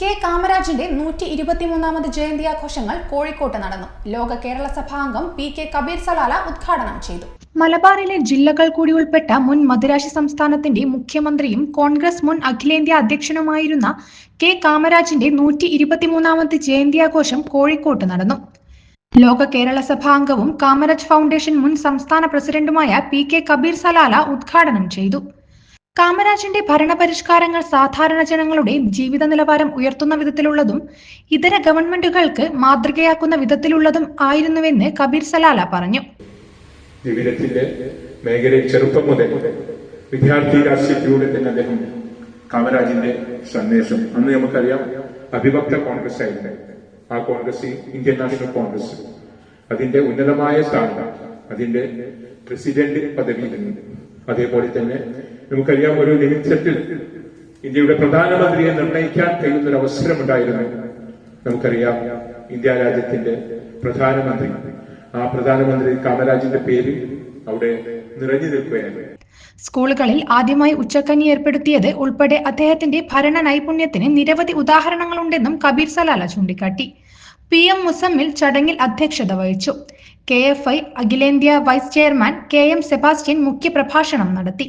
K കാമരാജിന്റെ നൂറ്റി ഇരുപത്തിമൂന്നാമത് ജയന്തി ആഘോഷങ്ങൾ കോഴിക്കോട്ട് നടന്നു. ലോക കേരള സഭാംഗം പി കെ കബീർ സലാല ഉദ്ഘാടനം ചെയ്തു. മലബാറിലെ ജില്ലകൾ കൂടി ഉൾപ്പെട്ട മുൻ മദുരാശി സംസ്ഥാനത്തിന്റെ മുഖ്യമന്ത്രിയും കോൺഗ്രസ് മുൻ അഖിലേന്ത്യാ അധ്യക്ഷനുമായിരുന്ന കെ കാമരാജിന്റെ നൂറ്റി ഇരുപത്തിമൂന്നാമത് ജയന്തി ആഘോഷം കോഴിക്കോട്ട് നടന്നു. ലോക കേരള സഭാംഗവും കാമരാജ് ഫൗണ്ടേഷൻ മുൻ സംസ്ഥാന പ്രസിഡന്റുമായ പി കെ കബീർ സലാല ഉദ്ഘാടനം ചെയ്തു. കാമരാജിന്റെ ഭരണപരിഷ്കാരങ്ങൾ സാധാരണ ജനങ്ങളുടെ ജീവിത നിലവാരം ഉയർത്തുന്ന വിധത്തിലുള്ളതും ഇതര ഗവൺമെന്റുകൾക്ക് മാതൃകയാക്കുന്ന വിധത്തിലുള്ളതും ആയിരുന്നുവെന്ന് കബീർ സലാല പറഞ്ഞു. ജീവിതത്തിന്റെ മേഖലയിൽ ചെറുപ്പം മുതൽ വിദ്യാർത്ഥി രാഷ്ട്രീയത്തിലൂടെ തന്നെ അദ്ദേഹം കാമരാജിന്റെ സന്ദേശം അന്ന് നമുക്കറിയാം അഭിഭക്ത കോൺഗ്രസ് ആയിരുന്നു. ആ കോൺഗ്രസ് ഇന്ത്യൻ നാഷണൽ കോൺഗ്രസ്. അതിന്റെ ഉന്നതമായ സ്ഥാനം അതിന്റെ പ്രസിഡന്റ് പദവിയിരുന്നു അതേപോലെ തന്നെ നമുക്കറിയാം ഒരു നിമിഷത്തിൽ ഇന്ത്യയുടെ പ്രധാനമന്ത്രിയെ നിർണയിക്കാൻ കഴിയുന്ന ഒരു അവസരമുണ്ടായിരുന്നു നമുക്കറിയാം ഇന്ത്യ രാജ്യത്തിന്റെ പ്രധാനമന്ത്രി. ആ പ്രധാനമന്ത്രി കാമരാജിന്റെ പേര് അവിടെ നിറഞ്ഞു നിൽക്കുകയാണ്. സ്കൂളുകളിൽ ആദ്യമായി ഉച്ചക്കഞ്ഞി ഏർപ്പെടുത്തിയത് ഉൾപ്പെടെ അദ്ദേഹത്തിന്റെ ഭരണ നൈപുണ്യത്തിന് നിരവധി ഉദാഹരണങ്ങളുണ്ടെന്നും കബീർ സലാല ചൂണ്ടിക്കാട്ടി. പി എം മുസമ്മിൽ ചടങ്ങിൽ അധ്യക്ഷത വഹിച്ചു. കെ എഫ് ഐ അഖിലേന്ത്യാ vice chairman K M Sebastian മുഖ്യപ്രഭാഷണം നടത്തി.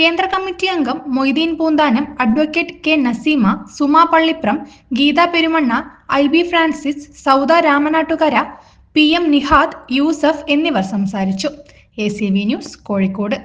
കേന്ദ്ര കമ്മിറ്റി അംഗം Moideen Poonthanam advocate K Naseema Suma Pallipram Geetha Perumanna I B Francis Sauda Ramanattukara P M Nihad Yusuf എന്നിവർ സംസാരിച്ചു. A C V news Kozhikode.